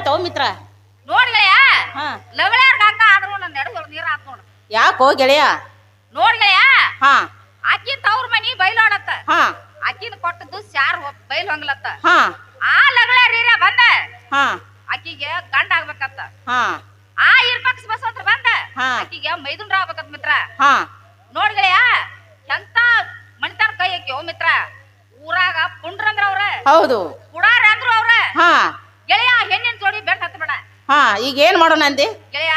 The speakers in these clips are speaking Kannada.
ಏನಾತವ ಮಿತ್ರ? ನೋಡ್ಗೆಳೆಯ ಹಾ. ಲಗಳಾರ್ ಗಂಗ ಆದ್ರೂ ನನ್ನ ನಡು ನೀರ್ ಹಾಕ್ ನೋಡು. ಯಾಕೋ ಗೆಳೆಯ? ನೋಡ್ಗೆಳೆಯ ಹಾ. ಆಕಿನ ತವ್ರ ಮನಿ ಬೈಲೋಡತ್ತ. ಹಾ. ಆಕಿನ ಕೊಟ್ಟದ್ದು ಸ್ಯಾರ್ ಬೈಲ್ ಹೊಂಗ್ಲತ್ತ. ಹಾ. ಆ ಲಗಳಾರ್ ಬಂದ. ಹಾ. ಆಕಿಗೆ ಗಂಡ ಆಗ್ಬೇಕತ್ತ. ಹಾ. ಆ ಇರ್ಪಕ್ಷ ಹತ್ರ ಬಂದ. ಹಾ. ಆಕಿಗೆ ಮೈದುನ್ರ ಆಗ್ಬೇಕತ್ ಮಿತ್ರ. ಹಾ. ನೋಡ್ಗೆಳೆಯ ಎಂತ ಮಣಿತಾರ ಕೈ ಹಾಕಿ ಮಿತ್ರ? ಊರಾಗ ಪುಂಡ್ರಂದ್ರ ಅವ್ರ. ಹೌದು. ಕುಡಾರ ಅಂದ್ರು ಅವ್ರ. ಹಾ. ಗೆಳೆಯ ಹೆಣ್ಣಿನ ಜೋಡಿ ಬೆಟ್ ಹತ್ತಬೇಡ ಹಾ ಈಗ ಏನ್ ಮಾಡೋಣ ಅಂದಿ? ಗೆಳೆಯ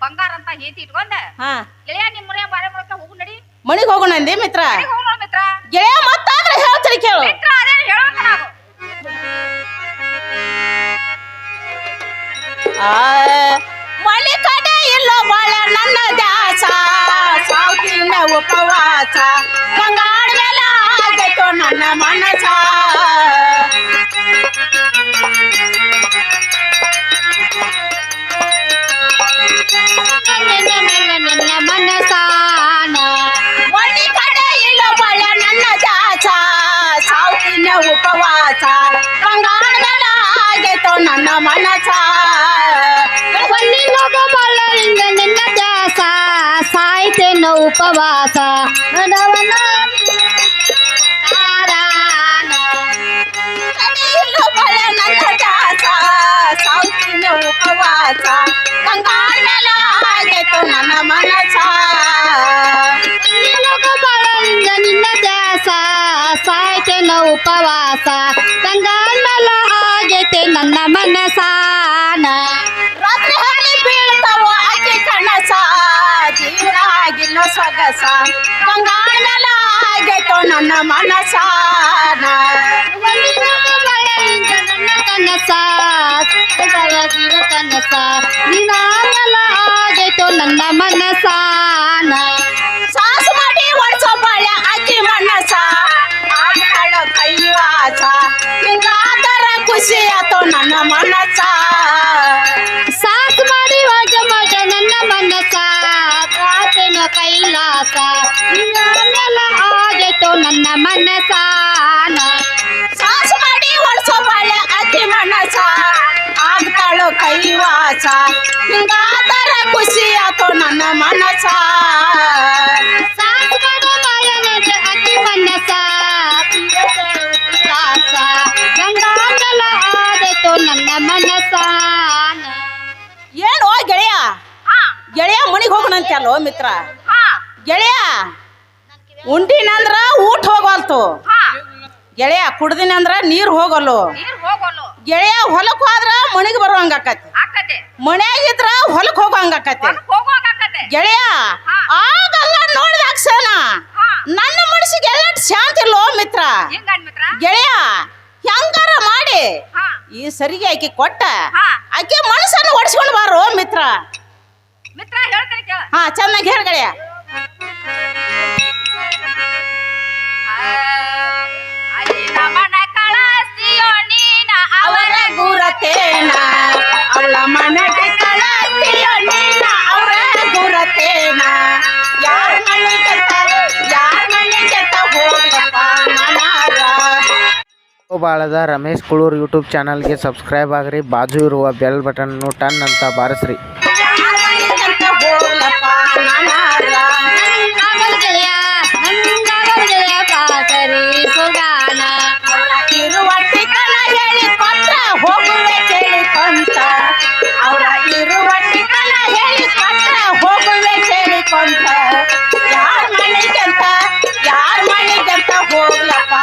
ಬಂಗಾರ ಅಂತ ಹೇತಿ ಇಟ್ಕೊಂಡೆ. ಹಾ. ಗೆಳೆಯ ನಿಮ್ಮ ಮುರಿಯ ಬಾಳೆ ಮೂಲಕ ಹೋಗು ನಡಿ. ಮನಿಗ್ ಹೋಗೋಣ ಅಂದಿ ಮಿತ್ರ? ಮನೆಗ್ ಹೋಗು ನೋಡ್ ಮಿತ್ರ. ಗೆಳೆಯ ಮತ್ತಾದ್ರೆ ಹೇಳ್ತೀನಿ ಕೇಳು. ಮಿತ್ರ ಅದೇನು ಹೇಳೋಣ ನಾವು? ಆ, ಇಲ್ಲೋ ಬಾಳ ನನ್ನ ದ್ಯಾಸ ಸಾವುಕಿನ ಉಪವಾಸ. ಆಗೈತೋ ನನ್ನ ಮನಸ. ನಿನ್ನ ಮನಸಾನ. ಮನೆ ಕಡೆ ಇಲ್ಲ ಬಾಳ ನನ್ನ ದ್ಯಾಸ ಸಾವುಕಿನ ಉಪವಾಸ. ಗಂಗಾಳ ಮೇಲೆ ಆಗೈತೋ ನನ್ನ ಮನಸ. ಹೊನ್ನಿನೊಗ ಬಳ್ಳಲಿಂಗ ನಿನ್ನ ದಾಸ. ಸಾಯ್ತೇನೋ ಉಪವಾಸ. ನಡವನ ಗಂಗಾಲ್ ಮೇಲ ಆಗೈತೆ ನನ್ನ ಮನಸಾನ ರಾತ್ರಿ ಹಗಲಿ ಬೀಳ್ತಾವ ಆಕೆ ಕನಸ ಜೀವನ ಆಗಿಲ್ಲ ಸೊಗಸ. ಗಂಗಾಳ ಮೇಲೆ ನನ್ನ ಮನಸಾನ. ನನ್ನ ಕನಸ ಕನಸ ನಿನ್ನಾಗಲ ಆಗೈತೋ ನನ್ನ ಮನಸಾನ. ಸಾಸು ಮಾಡಿ ಒಡ್ಸೋ ಬಾಳೆ ಅಕ್ಕಿ ಮನಸ. ಆಗ್ತಾಳ ಕೈವಾಸ ಹಿಂಗಾದರ ಖುಷಿ ಆತೋ ನನ್ನ ಮನಸ. ಸಾಸು ಮಾಡಿ ಮನಸಾನ. ಸಾಸು ಮಾಡಿ ಒಡ್ಸೋ ಬಾಳೆ ಅತಿ ಮನಸ. ಆಗ್ತಾಳೋ ಕೈವಾಸ. ಹಿಂಗಾದರ ಖುಷಿ ಆತೋ ನನ್ನ ಮನಸ. ನನ್ನ ಮನಸಾನ. ಏನೋ ಗೆಳೆಯ? ಹಾ. ಗೆಳೆಯ ಮನಿಗೆ ಹೋಗೋಣ ಅಂತಲ್ಲೋ ಮಿತ್ರ? ಹಾ. ಗೆಳೆಯ? ಉಂಡಿನಂದ್ರ ಊಟ ಹೋಗಲ್ತು ಗೆಳೆಯ ಕುಡ್ದಿನಂದ್ರ ನೀರ್ ಹೋಗಲ್ಲು. ಹೋಗಲು ಗೆಳೆಯ ಹೊಲಕ್ ಹೋದ್ರ ಮನಿಗೆ ಬರುವಂಗ ಆಕತಿ. ಆಕತೆ. ಮನ್ಯಾಗಿದ್ರ ಹೊಲಕ್ ಹೋಗುವಾಗ ಆಕತೆ. ಗೆಳೆಯ. ಆಗಲ್ಲ ನೋಡಿದಾಗ ಸೇನ ನನ್ನ ಮನಸ್ಸಿಗೆ ಎಲ್ಲ ಶಾಂತಿ ಇಲ್ಲೋ ಮಿತ್ರ. ಗೆಳೆಯ ಹೆಂಗಾರ ಮಾಡಿ. ಈ ಸರಿಗೆ ಆಕೆ ಕೊಟ್ಟ. ಆಕೆ ಮನಸ್ಸನ್ನು ಒಡ್ಸ್ಕೊಂಡು ಬಾರೋ ಮಿತ್ರ. ಹಾ ಚೆನ್ನಾಗಿ ಹೇಳ ಗೆಳೆಯ. ಅಲ್ಲಿನ ಮನ ಕಳಸ್ತೀಯೋ ನೀನ ಅವರ ಅವರ ಗುರತೇನ ಅವಳ ಮನೆಗೆ ಕಳತಿಯ ನೀನ ಅವರ ಗುರತೇನ ಯಾರ ಮನೆಗೆ ಯಾರ ಮನೆಗೆ ಹೋಗ್ಲಪ್ಪ ಮನಾರ ಬಾಳದ ರಮೇಶ್ ಕುಳೂರ್ ಯೂಟ್ಯೂಬ್ ಚಾನಲ್ಗೆ ಸಬ್ಸ್ಕ್ರೈಬ್ ಆಗ್ರಿ ಬಾಜು ಇರುವ ಬೆಲ್ ಬಟನ್ ಟನ್ ಅಂತ ಬಾರಿಸ್ರಿ. ಹೋಗ್ಲಪ್ಪ ಮನೆಗಂತ ಹೋಗ್ಲಪ್ಪ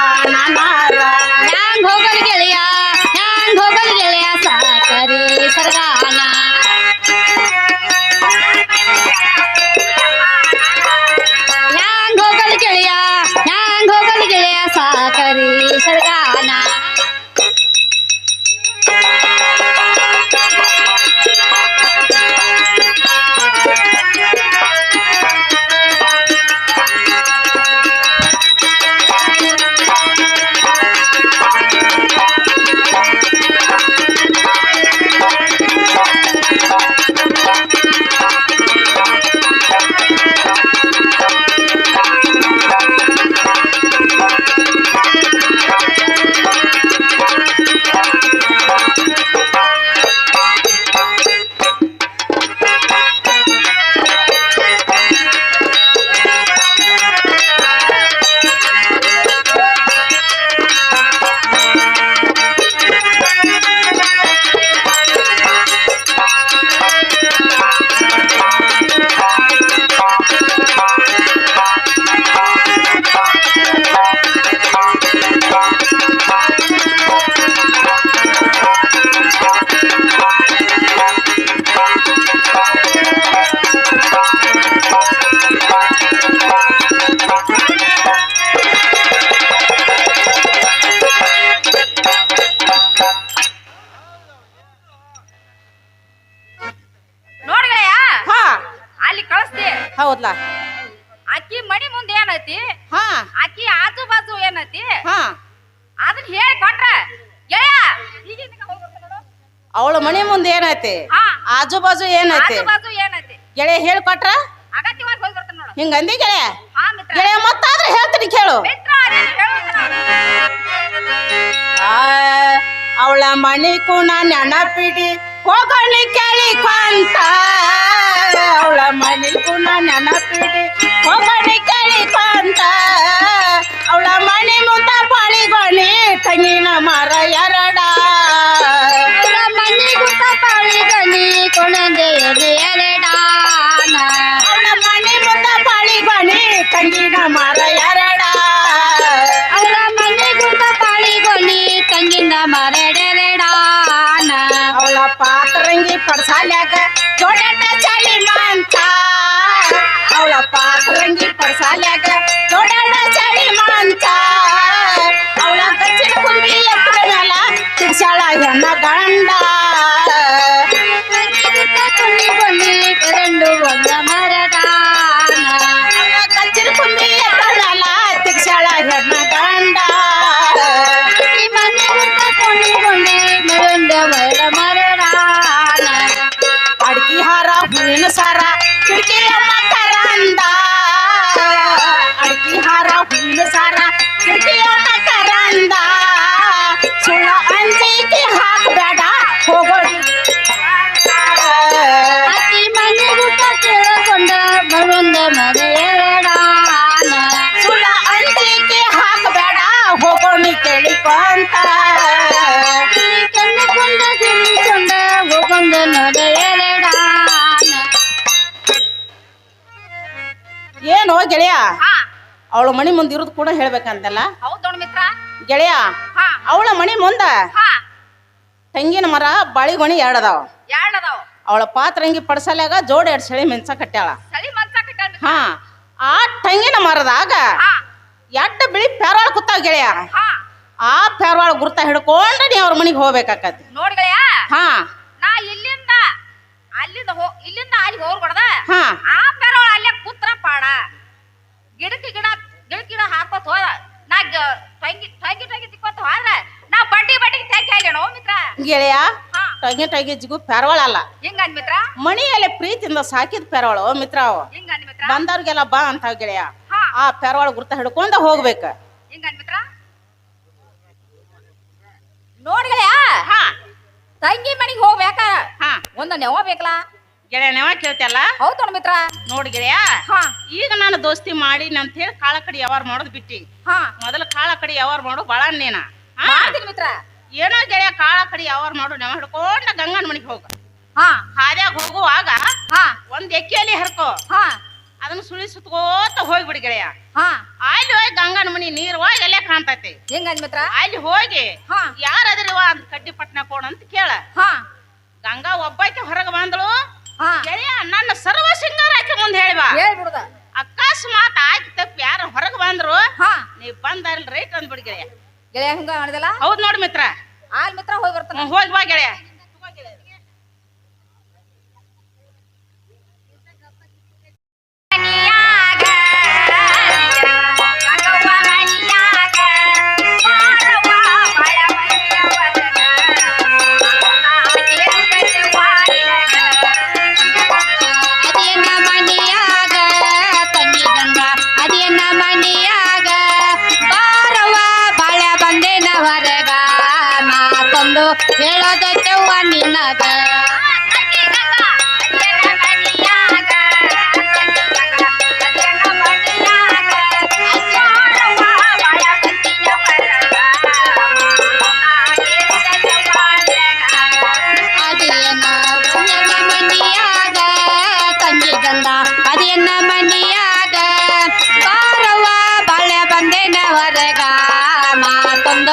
ಆಜು ಬಾಜು ಏನೈತಿ? ಆಜು ಬಾಜು ಏನೈತಿ? ಗೆಳೆಯ ಹೇಳ್ಕೊಟ್ರ ಹಿಂಗಂದಿ ಹೋಗಿ ಬರ್ತಾನೆ ನೋಡು. ಹಿಂಗ ಅಂದಿ ಗೆಳೆಯ? ಹಾ ಮಿತ್ರ. ಗೆಳೆಯ ಮತ್ತಾದ್ರೆ ಹೇಳ್ತೀನಿ ಕೇಳು. ಮಿತ್ರ ಅವಳ ಮಣಿ ಕುಣ ನೆನಪಿಡಿ. ಹೋಗಣಿ ಕೇಳಿಕೊಂತ ಅವಳ ಮಣಿ ಕುಣ ನೆನಪಿಡಿ. ಹೋಗಣಿ ಕೇಳಿಕೊಂತ ಅವಳ ಮಣಿ ಮುಂದ ಪಾಳಿಗೋಣಿ ತಂಗಿನ ಮರ ಎರಡ. ಮನೆ ಗುಟ್ಟ ಪಾಳಿಗನಿ ಕೊಣಂದೆ ಎರಡಾನ ಅವಳ ಮಣಿ ಮುಂದ ಪಾಳಿಗೋಣಿ ತಂಗಿನ ಮರ ಎರಡ ಅವರ ಮನೆ ಗುಟ್ಟ ಪಾಳಿಗೊನಿ ತಂಗಿನ ಮರಡೆರಡಾನ ಎರಡು ಒಂದ ಮರದಾನ ಎತ್ತರ ಹೆಣ್ಣ ಏನೋ ಗೆಳೆಯ. ಹಾ. ಅವಳ ಮನೆ ಮುಂದೆ ಇರೋದು ಕೂಡ ಹೇಳ್ಬೇಕಂತಲ್ಲ? ಹೌದ್ ಮಿತ್ರ. ಗೆಳೆಯ ಹಾ. ಅವಳ ಮನೆ ಮುಂದ ಹಾ. ತೆಂಗಿನ ಮರ ಬಾಳಿಗೊಣಿ ಎರಡದಾವ ಎರಡ್ ಅದಾವ. ಅವಳ ಪಾತ್ರಂಗಿ ಪಡ್ಸಲ್ಯಾಗ ಜೋಡಿ ಎರಡು ಸಳಿ ಮೆಣಸ ಕಟ್ಟ್ಯಾಳ. ಚಳಿ ಮನ್ಸ. ಹಾ. ಆ ತೆಂಗಿನ ಮರದಾಗ ಹಾ. ಎಡ್ಡ ಬಿಳಿ ಪೆರವಾಳ ಕೂತಾವ ಗೆಳೆಯ. ಹಾ. ಆ ಪೆರವಾಳ ಗುರ್ತ ಹಿಡ್ಕೊಂಡು ನೀ ಅವ್ರ ಮನಿಗೆ ಹೋಗ್ಬೇಕಾಕತಿ ನೋಡ್ಗಳಯ್ಯ ಹಾ. ನಾ ಇಲ್ಲಿಂದ ಅಲ್ಲಿಂದ ಹೋ ಇಲ್ಲಿಂದ ಅಲ್ಲಿ ಹೋಗ್ಕೊಡ್ದ ಹಾ. ಆ ಪೆರವಳ ಅಲ್ಲೇ ಕೂತ್ರ ಪಾಡ. ಗಿಡಕ್ಕೆ ಗಿಡ ಗಿಡಕ್ಕೆ ಗಿಡ ಹಾಕೋತ್ ಹೋದ. ನಾ ತಂಗಿ ತಂಗಿ ಟೊಂಗಿ ಟೊಂಗಿ ತಿಕ್ಕೋತ ಹೋದ್ರ ನಾ ಬಡ್ಡಿ ಬಡ್ಡಿಗೆ ತೆಗಿ ಆಗ್ಯಾನೋ ಮಿತ್ರ? ಗೆಳೆಯ ಹಾ. ತಂಗಿ ಟೊಂಗಿ ಜಿಗು ಪೆರವಾಳ ಅಲ್ಲ. ಹಿಂಗಂದ್ ಮಿತ್ರ? ಮಣಿಯಲ್ಲಿ ಪ್ರೀತಿಯಿಂದ ಸಾಕಿದ ಪೆರವಾಳು ಮಿತ್ರ. ಅವು ಮಿತ್ರ? ಬಂದವ್ರಿಗೆಲ್ಲ ಬಾ ಅಂತ ಗೆಳೆಯ. ಹಾ. ಆ ಪೆರವಾಳ ಗುರ್ತ ಹಿಡ್ಕೊಂಡ ಹೋಗ್ಬೇಕ. ಹಿಂಗಂದ್ ಮಿತ್ರ? ನೋಡ್ಗಳಯ್ಯ ಹಾ. ತಂಗಿ ಮನಿಗೆ ಹೋಗ್ಬೇಕ. ಹಾ. ಒಂದ ನೆವ ಬೇಕಲ್ಲ ಗೆಳೆಯ ನೀವ ಕೇಳ್ತಿಯಲ್ಲ? ಹೌದ್ ನೋಡ್ ಮಿತ್ರ. ನೋಡ್ ಗೆಳೆಯ ಹಾ. ಈಗ ನಾನು ದೋಸ್ತಿ ಮಾಡಿ ಅಂತ ಹೇಳಿ ಕಾಳ ಕಡಿ ಯಾವಾರ ಮಾಡೋದ್ ಬಿಟ್ಟಿ. ಹಾ. ಮೊದಲ ಕಾಳ ಕಡಿ ಯಾವಾರ ಮಾಡು ಬಾಳ ನೀನ ಹಾ? ಮಾಡ್ತೀನಿ ಮಿತ್ರ. ಏನೋ ಗೆಳೆಯ ಕಾಳ ಕಡಿ ಯಾವಾರ ಮಾಡು ನೆವ ಹಿಡ್ಕೊಂಡ ಗಂಗನ ಮನಿಗೆ ಹೋಗ. ಹಾ. ಹಾದ್ಯಾಗ ಹೋಗುವಾಗ ಹಾ. ಒಂದ್ ಎಕ್ಕಿಯಲ್ಲಿ ಹರ್ಕೋ. ಹಾ. ಅದನ್ನ ಸುಳಿ ಸುತ್ಕೋತ ಹೋಗ್ಬಿಡಿ ಗೆಳೆಯ. ಹಾ. ಅಲ್ಲಿ ಹೋಗಿ ಗಂಗನ ಮನಿ ನೀರ್ ಹೋಗಿ ಎಲೆ ಕಾಣ್ತೈತಿ. ಹಿಂಗ ಮಿತ್ರ? ಅಲ್ಲಿ ಹೋಗಿ ಹಾ. ಯಾರದ್ರಿವ ಅಂತ ಕಡ್ಡಿ ಪಟ್ನ ಕೋಣ ಅಂತ ಕೇಳ ಹಾ ಗಂಗಾ ಒಬ್ಬಾಕಿ ಹೊರಗೆ ಬಂದಳು ಹಾ ಗೆಳೆಯ ನನ್ನ ಸರ್ವ ಸಿಂಗಾರ ಆಕಿ ಮುಂದೆ ಹೇಳಿವ ಹೇಳ್ಬಿಡುದ ಅಕಸ್ಮಾತ್ ಆಯ್ತು ತಪ್ಪಿ ಯಾರು ಹೊರಗೆ ಬಂದ್ರು ಹಾ ನೀ ಬಂದಾರಿಲ್ ರೈಟ್ ಅಂದ್ಬಿಡಿ ಗೆಳೆಯ. ಗೆಳೆಯ ಹಿಂಗ ಮಾಡಿದಲ್ಲ ಹೌದ್ ನೋಡಿ ಮಿತ್ರ. ಆಲ್ ಮಿತ್ರ ಹೋಗಿ ಬರ್ತಾನ. ಹೋಗಿ ಬಾ ಗೆಳೆಯ.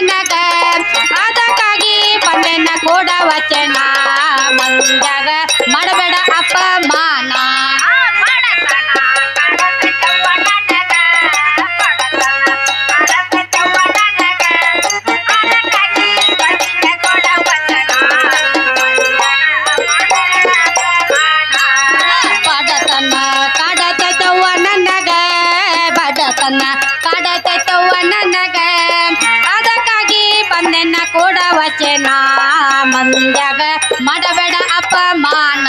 ನನಗ ಅದಕ್ಕಾಗಿ ಬಂದೆನ ಕೂಡ ವಚನ ಮಂದ್ಯಾಗ ಮಾಡಬೇಡ ಅಪಮಾನ. ಬಂದೆನ ಕೂಡ ವಚನ ಮಂದ್ಯಾಗ ಮಾಡಬೇಡ ಅಪಮಾನ.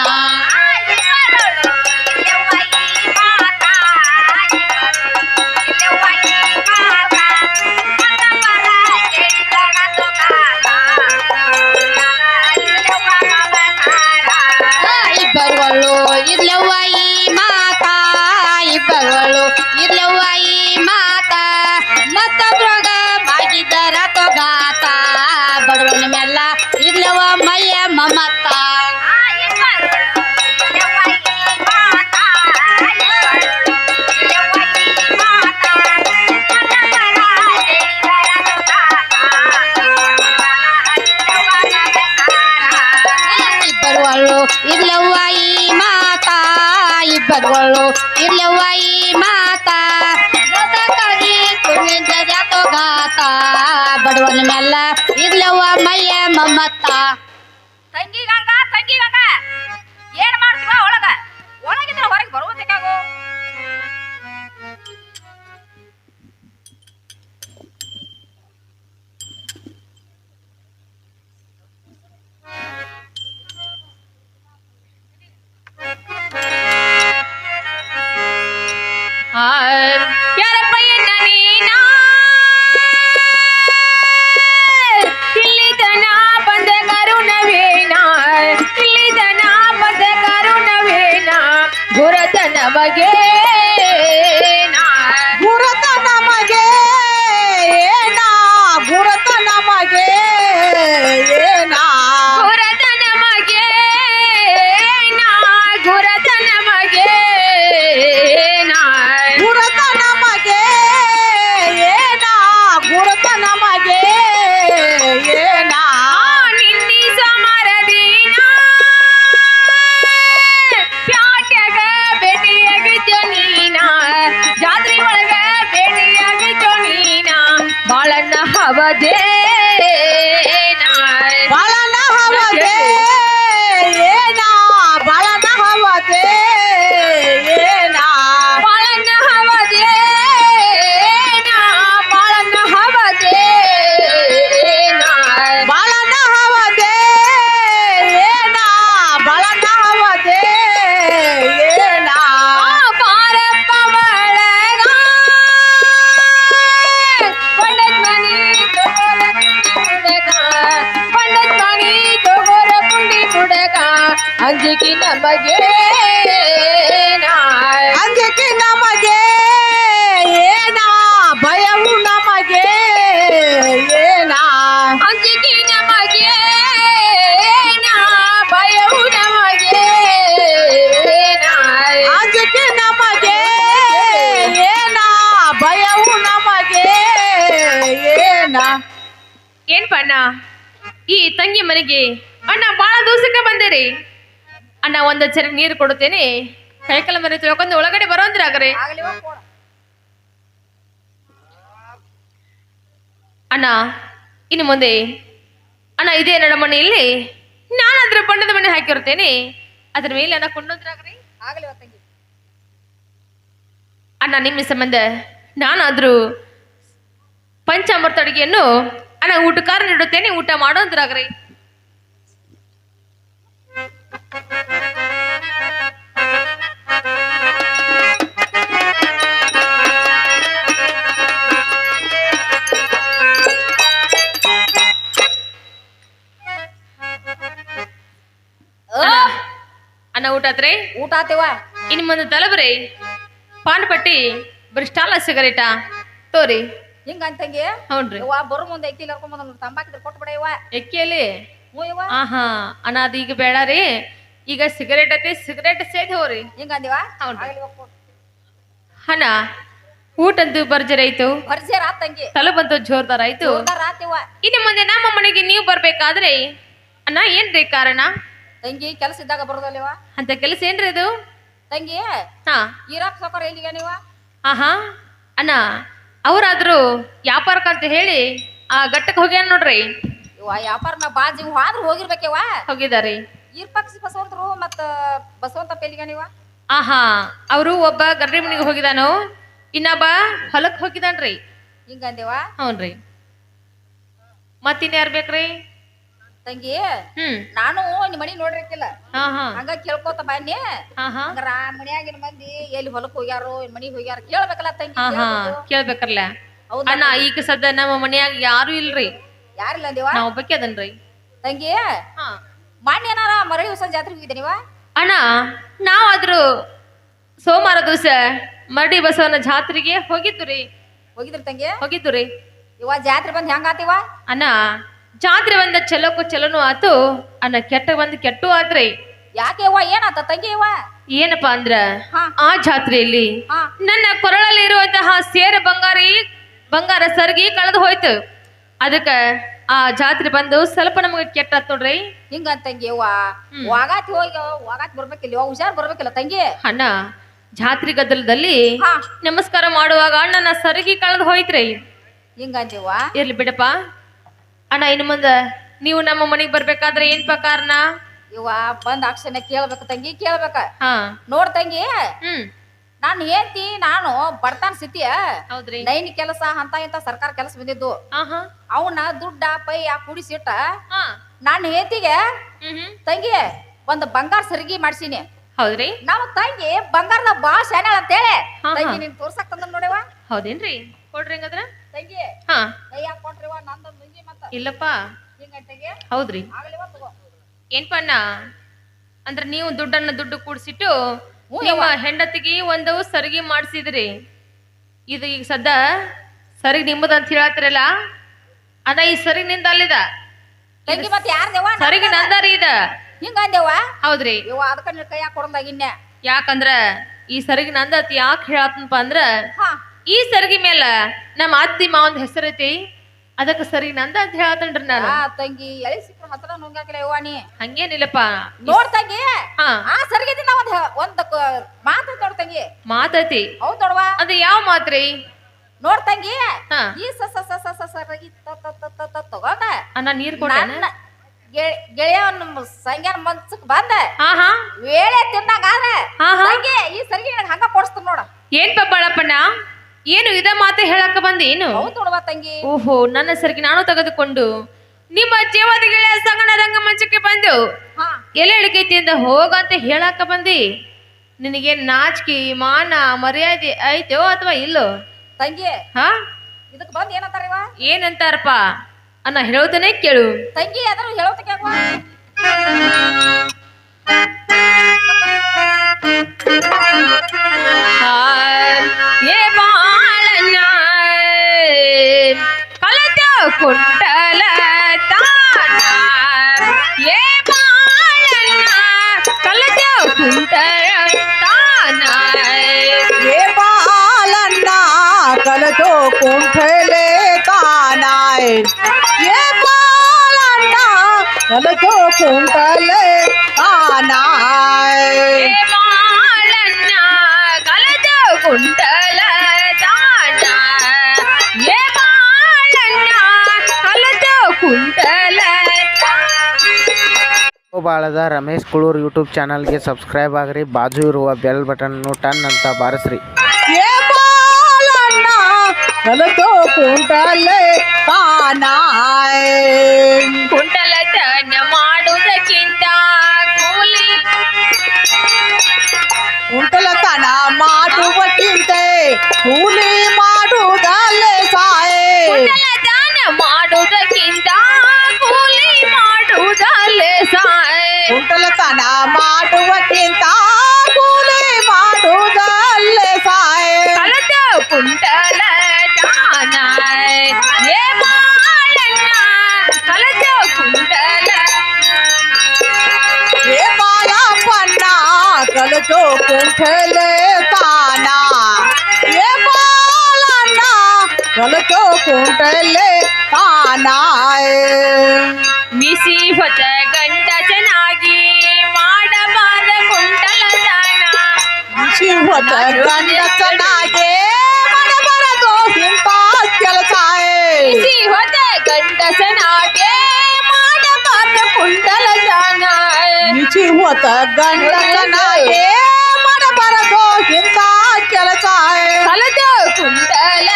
ಇಬ್ಬರುಗಳು ಇಲ್ಲವ ಈ ಮಾತ. ಕುಣಿದ ತೊಗಾತ ಬಡವನ ಮೇಲೆ ಇಲ್ಲವ ಮಯ್ಯ ಮಮ್ಮತ್ತ ತಂಗಿ ಗಂಗ ಏನ್ ಮಾಡ್ತೀವ ಒಳಗ? ಒಳಗಿದ್ರೆ ಹೊರಗೆ ಬರುವುದಕ್ಕಾಗೋ ಯಾರಪ್ಪ ಎನ್ನ ನೀನಾ? ಇಲ್ಲಿದನ ಬಂದ ಕರುಣವೇನ ಇಲ್ಲಿದನ ಬಂದ ಕರುಣವೇನ ಗುರತ ನಮಗೆ ನಮಗೆ ಅಂಜಿಕೆ ನಮಗೆ ಏನ? ಭಯವು ನಮಗೆ ಏನ? ಅಂಜಿಕೆ ನಮಗೆ ಏನ? ಭಯವು ನಮಗೆ ಏನ ಅಂಜಿಕೆ ನಮಗೆ ಏನ? ಭಯವು ನಮಗೆ ಏನ? ಏನ್ ಅಣ್ಣ ಈ ತಂಗಿ ಮನೆಗೆ ಅಣ್ಣ ಬಾಳ ದಿವಸಕ್ಕೆ ಬಂದಿರಿ. ಅಣ್ಣ ಒಂದ್ ಸರಿ ನೀರು ಕೊಡುತ್ತೇನೆ. ಕೈಕಲ ಮನೆ ತೊಳ್ಕೊಂಡು ಒಳಗಡೆ ಬರೋಂದ್ರಾಗ್ರಿ ಅಣ್ಣ ಇನ್ನು ಮುಂದೆ. ಅಣ್ಣ ಇದೇ ಇಲ್ಲಿ. ನಾನು ಅದ್ರ ಬಣ್ಣದ ಮನೆ ಹಾಕಿರ್ತೇನೆ ಅದ್ರ ಮೇಲೆ ಅಣ್ಣ ಕೊಂಡೋದ್ರಾಗ್ರಿ ಅಣ್ಣ ನಿಮ್ಮ ಸಂಬಂಧ. ನಾನಾದ್ರೂ ಪಂಚಾಮೃತ ಅಡುಗೆಯನ್ನು ಅಣ್ಣ ಊಟಕಾರ ನೀಡುತ್ತೇನೆ ಊಟ ಮಾಡೋದ್ರಾಗ್ರಿ. ಅಣ್ಣ ಊಟ ಆತ್ರಿ? ಊಟ ಆತಿವ ಇನ್ನು ಮುಂದೆ ತಲಬ್ರಿ ಪಾನ್ ಪಟ್ಟಿ ಬರೀ ಸ್ಟಾಲ ಸಿಗರೇಟ. ತೋರಿ. ಹಿಂಗ ಅಂತಂಗಿ ಹೌನ್ರಿ. ಇವ ಬರೋ ಮುಂದೆ ಎಕ್ಕಿ ಕರ್ಕೊಂಡ್ ಬಂದ ತಂಬಾಕಿದ್ರೆ ಕೊಟ್ಬಿಡ ಇವ ಎಕ್ಕೆಯಲ್ಲಿ ಹ್ಞೂ ಇವ ಆಹಾ ಅಣ್ಣ ಅದು ಈಗ ಬೇಡ ರೀ. ಈಗ ಸಿಗರೇಟ್ ಐತಿ ಸಿಗರೇಟ್ ಸೇದಿ ಹೋರಿ ಹಿಂಗ ಅಂದಿವ. ಆಗ್ಲಿ ಊಟ ಅಂತೂ ಭರ್ಜರಿ ಆಯ್ತು ತಲೆ ಬಂತ ತಂಗಿ ಬಂತು ಜೋರ್ದಾರ ಆಯ್ತು ಇನ್ನು ಮುಂದೆ ನಮ್ಮ ಮನೆಗೆ ನೀವು ಬರ್ಬೇಕಾದ್ರೆ ಅಣ್ಣ ಏನ್ರಿ ಕಾರಣ? ತಂಗಿ ಕೆಲಸ ಇದ್ದಾಗ ಬರೋದಲ್ವ ಅಂತ ಕೆಲಸ ಏನ್ರಿ ಅದು? ತಂಗಿ ಹಾ. ಈರಾಕ್ ಸಾಕೋರ್ ಎಲ್ಲಿಗೆ ನೀವ? ಆಹಾ. ಅಣ್ಣ ಅವರಾದ್ರೂ ವ್ಯಾಪಾರಕ್ಕೆ ಅಂತ ಹೇಳಿ ಆ ಘಟ್ಟಕ್ಕೆ ಹೋಗ್ಯಾನ ನೋಡ್ರಿ. ಇವ ವ್ಯಾಪಾರ ಮ್ಯಾಗ ಬಾ ಜೀವ ಆದ್ರೂ ಹೋಗಿರ್ಬೇಕೇವಾ ಹೋಗಿದಾರೆ. ಬಸವಂತರು ಮತ್ತ ಬಸವಂತ ಆಹಾ ಅವರು ಒಬ್ಬ ಗರ್ರಿ ಮನಿಗೆ ಹೋಗಿದಾನು ಇನ್ನೊಬ್ಬ ಹೊಲಕ್ ಹೋಗಿದಾನ್ರಿ. ಹಿಂಗಂದೇವ ಹೌನ್ರಿ. ಮತ್ತಿನ್ಯಾರು ಬೇಕ್ರಿ? ತಂಗಿ ಹ್ಮ್. ನಾನು ನಿಮ್ ಮನಿ ನೋಡಿರ್ಕಿಲ್ಲ. ಹಾ ಹಾ. ಹಂಗ ಕೇಳ್ಕೊತ ಬನ್ನಿ. ಹಾ ಹಾ. ಹಂಗಾರ ಮನ್ಯಾಗಿನ ಮಂದಿ ಎಲ್ಲಿ ಹೊಲಕ್ ಹೋಗ್ಯಾರೋ ಮನಿಗ್ ಹೋಗ್ಯಾರ ಕೇಳ್ಬೇಕಲ್ಲ ತಂಗಿ ಹಾ ಹಾ. ಕೇಳ್ಬೇಕು. ಕೇಳ್ಬೇಕರ್ಲ ಹೌದಾ? ಅಣ್ಣ ಈಗ ಸದ್ಯ ನಮ್ಮ ಮನ್ಯಾಗ ಯಾರು ಇಲ್ರಿ. ಯಾರಿಲ್ಲ ಅಂದೇವ? ನಾ ಒಬ್ಬಕ್ಕೆ ಅದನ್ರಿ. ತಂಗಿ ಹಾ. ಮಾನ್ಯ ಏನಾರ ಮರಳಿ ಹೊಸ ಜಾತ್ರೆ ಹೋಗಿದ್ದೆ ನೀವ? ಅಣ್ಣ ನಾವಾದ್ರೂ ಸೋಮವಾರ ದಿವಸ ಮರಡಿ ಬಸವನ ಜಾತ್ರೆಗೆ ಹೋಗಿದ್ದು ರೀ ಹೋಗಿದ್ರಿ ತಂಗಿ? ಹೋಗಿದ್ದು ರೀ ಇವ ಜಾತ್ರೆ ಬಂದ್ ಹೆಂಗ ಆತಿವ ಅಣ್ಣ ಜಾತ್ರೆ ಬಂದ ಚಲೋಕು ಚಲೋನು ಆತು ಅಣ್ಣ ಕೆಟ್ಟ ಬಂದ್ ಕೆಟ್ಟು ಆತ್ರಿ ಯಾಕೆ ಇವ? ಏನಾತ ತಂಗಿ ಇವ? ಏನಪ್ಪಾ ಅಂದ್ರ ಹಾ. ಆ ಜಾತ್ರೆಯಲ್ಲಿ ಹಾ. ನನ್ನ ಕೊರಳಲ್ಲಿ ಇರುವಂತಹ ಸೇರ ಬಂಗಾರಿ ಬಂಗಾರ ಸರ್ಗಿ ಕಳೆದು ಹೋಯ್ತು. ಅದಕ್ಕ ಆ ಜಾತ್ರೆ ಬಂದು ಸ್ವಲ್ಪ ನಮಗೆ ಕೆಟ್ಟ ನೋಡ್ರಿ. ಹಿಂಗ ತಂಗಿ ವಾಗಾತ್ ಹೋಗಿ ವಾಗಾತಿ ಬರ್ಬೇಕಿಲ್ಲ ಹುಷಾರ್ ಬರ್ಬೇಕಿಲ್ಲ ತಂಗಿ. ಅಣ್ಣ ಜಾತ್ರೆ ಗದ್ದಲದಲ್ಲಿ ಹಾ. ನಮಸ್ಕಾರ ಮಾಡುವಾಗ ಅಣ್ಣನ ಸರಗಿ ಕಳೆದು ಹೋಯ್ತ್ರಿ. ಹಿಂಗ ಇರ್ಲಿ ಬಿಡಪ್ಪ. ಅಣ್ಣ ಇನ್ನು ಮುಂದ ನೀವು ನಮ್ಮ ಮನೆಗೆ ಬರ್ಬೇಕಾದ್ರೆ ಏನ್ ಪ್ರಕಾರನ ಇವ ಬಂದ್ ಅಕ್ಷಣ ಕೇಳ್ಬೇಕು ತಂಗಿ ಕೇಳ್ಬೇಕ. ಹಾ. ನೋಡ್ ತಂಗಿ. ಹ್ಮ್. ನಾನು ಹೇಳ್ತಿ ನಾನು ಬರ್ತಾನ ಸ್ಥಿತಿಯ ಹೌದ್ರಿ. ನೈನ್ ಕೆಲಸ ಅಂತ ಇಂತ ಸರ್ಕಾರ ಕೆಲಸ ಬಂದಿದ್ದು. ಅವನ ದುಡ್ಡ ಪೈ ಆ ಕುಡಿಸಿಟ್ಟ ಹಾ ನಾನು ಹೇಳ್ತಿಗೆ ಹ್ಮ್ ತಂಗಿ ಒಂದು ಬಂಗಾರ ಸರಿಗಿ ಮಾಡ್ಸೀನಿ. ಹೌದ್ರಿ. ನಾವು ತಂಗಿ ಬಂಗಾರದ ಬಾ ಶಾನ ಅಂತೇಳಿ. ಹೇಳಿ ಹಾ. ತಂಗಿ ನೀನ್ ತೋರ್ಸಕ್ ತಂದ ನೋಡವ ಹೌದೇನ್ರಿ? ಕೊಡ್ರಿ ಹಂಗದ್ರ? ತಂಗಿ ಹಾ. ಕೈ ಹಾಕೊಟ್ರಿವ ನಂದ ಮುಂಜಿ ಮತ್ತ. ಇಲ್ಲಪ್ಪ. ಹೌದ್ರಿ. ಏನ್ ಪಣ್ಣ ಏನ್ಪ ಅಣ್ಣ ಅಂದ್ರೆ ನೀವು ದುಡ್ಡನ್ನ ದುಡ್ಡು ಕೂಡ್ಸಿಟ್ಟು ನಿಮ್ಮ ಹೆಂಡತಿಗೆ ಒಂದು ಸರಿಗಿ ಮಾಡಿಸಿದ್ರಿ. ಇದು ಈಗ ಸದ್ದ ಸರಿಗೆ ನಿಮ್ಮದು ಅಂತ ಹೇಳತ್ತಿರಲ್ಲ ಅದ ಈ ಸರಿ ನಿಂದ ಅಲ್ಲಿದ? ತಂಗಿ ಮತ್ ಯಾರ್ದೇವ ಸರಿಗೆ ನಂದರಿ ಇದ. ಹಿಂಗಂದೇವ ಹೌದ್ರಿ. ಇವ ಅದಕ್ಕ ನಿನ್ ಕೈ ಹಾಕೊಡಂದಾಗಿನ್ನೆ ಯಾಕಂದ್ರ ಈ ಸರಿಗೆ ನಂದತ್ ಯಾಕೆ ಹೇಳತ್ನಪ್ಪ ಅಂದ್ರ ಈ ಸರಿಗೆ ಮೇಲೆ ನಮ್ಮ ಅತ್ತಿ ಮಾವಂದ ಹೆಸರೈತಿ. ಅದಕ್ಕೆ ಸರಿ ನಂದ ಅಂತ ಹೇಳತ್ತನ್ರಿ ನಾನು. ತಂಗಿ ಎಳಿ ಹತ್ರ ನುಂಗಾಕಿಲ್ಲ ಯವ್ವ ನೀ. ಹಂಗೇನಿಲ್ಲಪ್ಪ. ನೋಡ್ ತಂಗಿ. ಹಾ. ಆ ಸರಿಗಿದಿಂದ ಒಂದ್ ಒಂದ್ ಕ- ಮಾತು ನೋಡ್ ತಂಗಿ. ಮಾತೈತಿ. ಹೌದ್ ನೋಡ್ವಾ ಅದು ಯಾವ ಮಾತ್ರಿ? ನೋಡ್ ತಂಗಿ. ಹಾ. ಈ ಸ ಸ ಸ ಸ ಸ ಸರಗಿ ತ ತ ತ ತ ತ ತಗೊಂಡ ಅಣ್ಣ ನೀರ್ ಕೊಟ್ಟೆ ನನ್ನ ಗೆ- ಗೆಳೆಯನ ಸಂಗ್ಯಾನ ಮನ್ಸಕ್ ಬಂದ. ಹಾ ಹಾ. ವೇಳೆ ತಿನ್ನಂಗ ಆದ. ಹಾ ಹಾ. ತಂಗಿ ಈ ಸರಿಗೆ ನನಗ್ ಹಂಗ ಕೊಡಿಸ್ತ ನೋಡ. ಏನ್ ಬಾಳಪ್ಪಣ್ಣ ಏನು ಇದ ಮಾತೆ ಹೇಳಕ್ಕ ಬಂದೇನು ಏನು? ಹೌದ್ ನೋಡ್ವಾ ತಂಗಿ. ಓಹೋ ನನ್ನ ಸರಿಗೆ ನಾನು ತೆಗೆದುಕೊಂಡು ನಿಮ್ಮ ಜೀವದ ಗೆಳೆಯ ಸಂಗಣ ರಂಗಮಂಚಕ್ಕೆ ಬಂದು ಹಾ. ಎಲೆ ಹೋಗ ಹೋಗಂತ ಹೇಳಕ್ಕ ಬಂದಿ? ನಿನಗೆ ನಾಚಿಕೆ ಮಾನ ಮರ್ಯಾದೆ ಐತೋ ಅಥವಾ ಇಲ್ಲೋ? ತಂಗಿ ಹಾ? ಇದಕ್ಕೆ ಬಂದು ಏನಂತಾರ ಇವ? ಏನಂತಾರಪ್ಪ? ಅನ್ನ ಹೇಳೋದನ್ನೇ ಕೇಳು. ತಂಗಿ ಅದ್ರ ಹೇಳೋತಕ್ಕೆ ಏ ಬಾಳಣ್ಣ ಏ ಬಾಳಣ್ಣ ಕಲತ ಕುಂಟಲ ಬಾಳದ ರಮೇಶ್ ಕುಳೂರ್ ಯೂಟ್ಯೂಬ್ ಚಾನಲ್ಗೆ ಸಬ್ಸ್ಕ್ರೈಬ್ ಆಗ್ರಿ ಬಾಜು ಇರುವ ಬೆಲ್ ಬಟನ್ನು ಟನ್ ಅಂತ ಬಾರಿಸ್ರಿ ಕುಂಟಲೆ ತಾನಾಯ್ ಕುಂಟಲತನ ಮಾಡುವುದಕ್ಕಿಂತ ಕೂಲಿ ಕುಂಟಲತನ ಮಾಡುವಕ್ಕಿಂತ ಕೂಲಿ ಮಾಡ ಕುಂಟಲೆ ತಾನಾಯ್ ಮಿಸಿ ಹೊತ್ತ ಗಂಡ ಚೆನ್ನಾಗಿ ಮಾಡಬಾರ ಕುಂಟಲ ದಾನ ಶಿವತ ಗಂಡ ಚೆನ್ನಾಗೆ ಮಾಡಬಾರದು ಇಂಥ ಕೆಲಸ ಮಿಸಿ ಹೊತ್ತ ಗಂಡ ಚೆನ್ನಾಗೆ ಮಾಡಬಾರ ಕುಂಟಲ ದಾನ ಶಿವತ ಗಂಡ ಚೆನ್ನಾಗೆ ಮಾಡಬಾರದು ಇಂಥ ಕೆಲಸ ಕಲದ ಕುಂಟಲ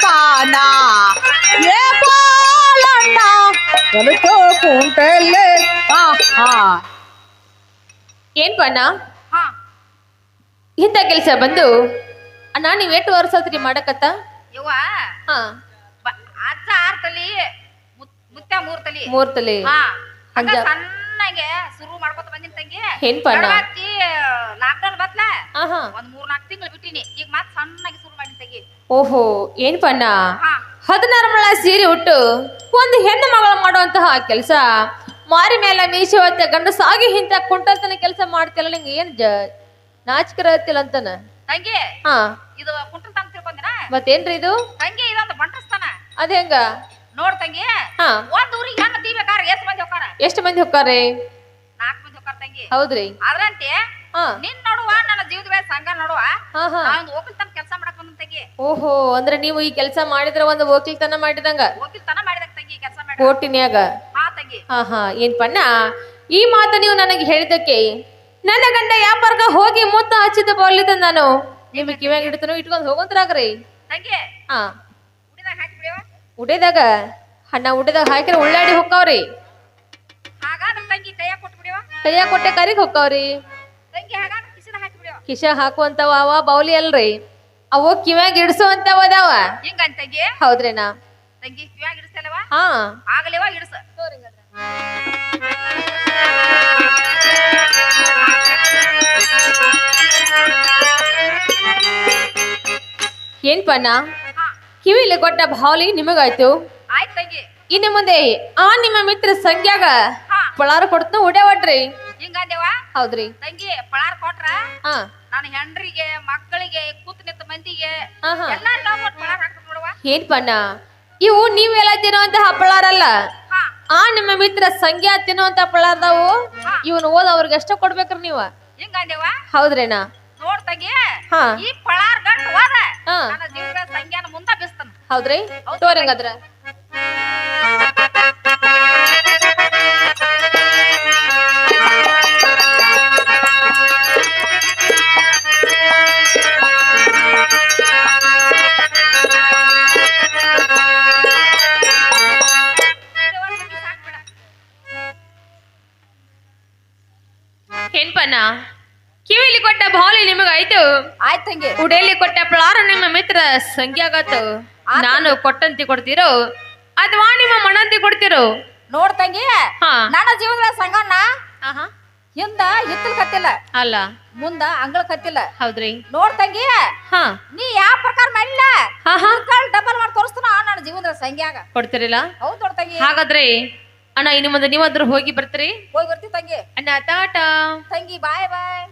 ತಾನ ಏ ಬಾಲಣ್ಣ ಕಲಿತು ಕುಂಟಲೆ ಆ ಆ ಏನ್ ಬಣ್ಣ ಹಾ ಇಂಥ ಕೆಲಸ ಬಂದು? ಅಣ್ಣ ನೀವ್ ಎಷ್ಟು ವರ್ಷ ಆತ್ರಿ ಮಾಡಕತ್ತ? ಯವ್ವ ಹಾ. ಅಜ್ಜ ಆರ್ ತಲಿ ಮುತ್- ಮುತ್ಯ ಮೂರ್ ತಲಿ ಮೂರ್ ತಲೆ ಹಾ ಹಂಗ ಹಂಗ- ಸಣ್ಣಗೆ ಶುರು ಮಾಡ್ಕೊತ ಬಂದಿನ ತಂಗಿ. ಏನ್ ಪಣ್ಣ ಲಾಕ್ಡೌನ್ ಬತ್ಲ ಆಹಾ. ಒಂದ್ ಮೂರ್ ನಾಲ್ಕು ತಿಂಗಳು ಬಿಟ್ಟಿನಿ. ಈಗ ಮತ್ ಸಣ್ಣಗೆ ಶುರು ಮಾಡಿನ ತಂಗಿ. ಓಹೋ ಏನ್ ಪಣ್ಣ ಹಾ. ಹದಿನಾರು ಮಳ ಸೀರೆ ಉಟ್ಟು ಒಂದು ಹೆಣ್ಣು ಮಗಳು ಮಾಡುವಂತಹ ಕೆಲಸ. ಮಾರಿ ಮೇಲೆ ಮೀಸೆ ಹೊತ್ತ ಗಂಡಸಾಗಿ ಹಿಂತ ಕುಂಟಲ್ತನ ಕೆಲಸ ಮಾಡ್ತಿಲ್ಲ ನಿಂಗೆ ಏನ್ ಜ ನಾಚಿಕರ ಹತ್ತಿಲ್ಲ ಅಂತಾನ? ತಂಗಿ ಹಾ. ಇದು ಕುಂಟಲ್ ತಂಗ್ ತಿಳ್ಕೊಂದಿನ? ಮತ್ತೇನ್ರಿ ಇದು? ತಂಗಿ ಇದೊಂದು ಬಂಟಸ್ತಾನ ಅದ ಹೆಂಗ? ನೋಡ್ ತಂಗಿ ಹಾ. ಒಂದ್ ಊರಿಗೆ ತೀಬೇಕಾರ? ಎಷ್ಟ್ ಮಂದಿ ಹೋಕಾರ ಎಷ್ಟು ಮಂದಿ ಹೋಗ್ತಾರೆ? ನಾಲ್ಕು ಮಂದಿ ಹೋಕಾರ ತಂಗಿ. ಹೌದ್ರಿ. ಅದ್ರಂತೆ ಹಾ. ನಿನ್ ನೋಡುವ ನನ್ನ ಜೀವದ ಸಂಘ ನೋಡುವ ಹಾ ಹಾ. ಒಕ್ಕಲ್ತನ ಕೆಲಸ ಮಾಡಕ್ ಬಂದ ತಂಗಿ. ಓಹೋ ಅಂದ್ರೆ ನೀವು ಈ ಕೆಲಸ ಮಾಡಿದ್ರ ಒಂದು ಒಕ್ಕಲ್ತನ ಮಾಡಿದಂಗ? ಒಕ್ಕಲ್ತನ ಮಾಡಿದಾಗ ತಂಗಿ ಕೆಲಸ ಮಾಡಿ ಕೋಟಿನ್ಯಾಗ? ಹಾ ತಂಗಿ. ಹಾ ಹಾ ಏನ್ ಪಣ್ಣ? ಈ ಮಾತು ನೀವು ನನಗೆ ಹೇಳಿದಕ್ಕೆ ನನ್ನ ಗಂಡ ಯಾಪಾರ್ಗ ಹೋಗಿ ಮುತ್ತ ಹಚ್ಚಿದ ಬರ್ಲಿದ್ದ ನಾನು. ನಿಮಗೆ ಕಿವ್ಯಾಗ ಹಿಡಿತನು ಇಟ್ಕೊಂಡು ಹೋಗಂತ್ರಾಗ್ರಿ. ತಂಗಿ ಹಾ. ಉಡೇದಾಗ ಹಣ್ಣ ಉಡೇದಾಗ ಹಾಕಿರ ಉಳ್ಳಾಡಿ ಹೊಕ್ಕಾವ್ರಿ. ಹಾಗಾದ್ರೆ ತಂಗಿ ಕೈಯಾಗ ಕೊಟ್ಟು ಬಿಡಿವ ಕೈಯಾಗ ಕೊಟ್ಟೆ ಕರಿಗ್ ಹೊಕ್ಕಾವ್ರಿ. ತಂಗಿ ಹಾಗಾದ್ರೆ ಕಿಸಿದ ಹಾಕಿ ಬಿಡಿವ ಕಿಶ ಹಾಕುವಂತವ ಅವ ಬೌಲಿ ಅಲ್ರಿ. ಅವು ಕಿವ್ಯಾಗ ಇಡ್ಸುವಂತವ ಅದಾವ. ಹಿಂಗಂತ ತಂಗಿ? ಹೌದ್ರೇನಾ? ತಂಗಿ ಕಿವ್ಯಾಗ ಇಡಿಸ್ತಲ್ಲವ ಹಾ. ಆಗಲೇವ ಇಡಿಸ. ಏನ್ ಪಣ್ಣ ಹಾ ಕಿವಿಲಿ ಕೊಟ್ಟ ಭಾವಲಿ ನಿಮಗಾಯ್ತು. ಆಯ್ತು ತಂಗಿ. ಇನ್ನು ಮುಂದೆ ಆ ನಿಮ್ಮ ಮಿತ್ರ ಸಂಖ್ಯಾಗ ಪಳಾರ ಕೊಡ್ತು ಉಡೇ ಒಡ್ರಿ ಹಿಂಗಂದೇವ? ಹೌದ್ರಿ. ತಂಗಿ ಪಳಾರ ಕೊಟ್ರ? ಹಾ. ನಾನು ಹೆಂಡ್ರಿಗೆ ಮಕ್ಕಳಿಗೆ ಕೂತ್ ನಿಂತ ಮಂದಿಗೆ ಹಾ ಹಾ. ನಾವು ಕೊಟ್ಟು ಪಳಾರ್ ನೋಡುವ ಏನ್ ಬಣ್ಣ ಇವು ನೀವೆಲ್ಲ ತಿನ್ನುವಂತ ಹಪ್ಪಳಾರಲ್ಲ ಹಾ. ಆ ನಿಮ್ಮ ಮಿತ್ರ ಸಂಖ್ಯಾ ತಿನ್ನುವಂತ ಹಪ್ಪಳಾರ್ದಾವು ಇವನ್ ಓದ್ ಅವ್ರಿಗೆ ಅಷ್ಟ ಕೊಡ್ಬೇಕ್ರಿ ನೀವ್. ಹೌದ್ರಿ ಹೌದ್ರೇನಾ? ನೋಡ್ ತಗಿ. ಹಾ. ಈ ಪಳಾರ್ ಗಂಟ್ ಹೋದ. ಹಾ. ನನ್ನ ಜೀವದ ಸಂಖ್ಯಾನ ಮುಂದ ಬಿಸ್ತನ. ಹೌದ್ರಿ? ತೋರಿಂಗದ್ರ ಹೆಣ್ಪಣ್ಣ ತಂಗಿ. ಉಡೇಲಿ ಕೊಟ್ಟ ಪ್ಲಾರ ನಿಮ್ಮ ಮಿತ್ರ ಸಂಖ್ಯಾಗತ್ತು ನಾನು ಕೊಟ್ಟಂತಿ ಕೊಡ್ತಿರೋ. ಅಥವಾ ನಿಮ್ಮ ಮಣಂತಿ ಕೊಡ್ತಿರೋ. ನೋಡ್ ತಂಗಿ ಹಾ. ನನ್ನ ಸಂಘನ ಆಹಾ. ಹಿಂದ ಹಿತ್ತಲ್ ಕತ್ತಿಲ್ಲ. ಅಲ್ಲ. ಮುಂದ ಅಂಗಳ ಕತ್ತಿಲ್ಲ. ಹೌದ್ರಿ. ನೋಡ್ ತಂಗಿ ಹಾ. ನೀ ಯಾವ ಪ್ರಕಾರ ಮಾಡಿಲ್ಲ ಹಾ ಹಾ. ಡಬಲ್ ಮಾಡಿ ತೋರಿಸ್ತಾನ ನನ್ನ ಜೀವನದ ಸಂಖ್ಯಾಗ ಕೊಡ್ತಿರಲ್ಲ? ಹೌದ್ ನೋಡ್ ತಂಗಿ. ಹಾಗಾದ್ರೆ ಅಣ್ಣ ಇನ್ನು ಮುಂದೆ ನೀವಾದ್ರೂ ಹೋಗಿ ಬರ್ತೀರಿ? ಹೋಗಿ ಬರ್ತೀವಿ ತಂಗಿ. ಅಣ್ಣ ತಾಟ ತಂಗಿ ಬಾಯ್ ಬಾಯ್.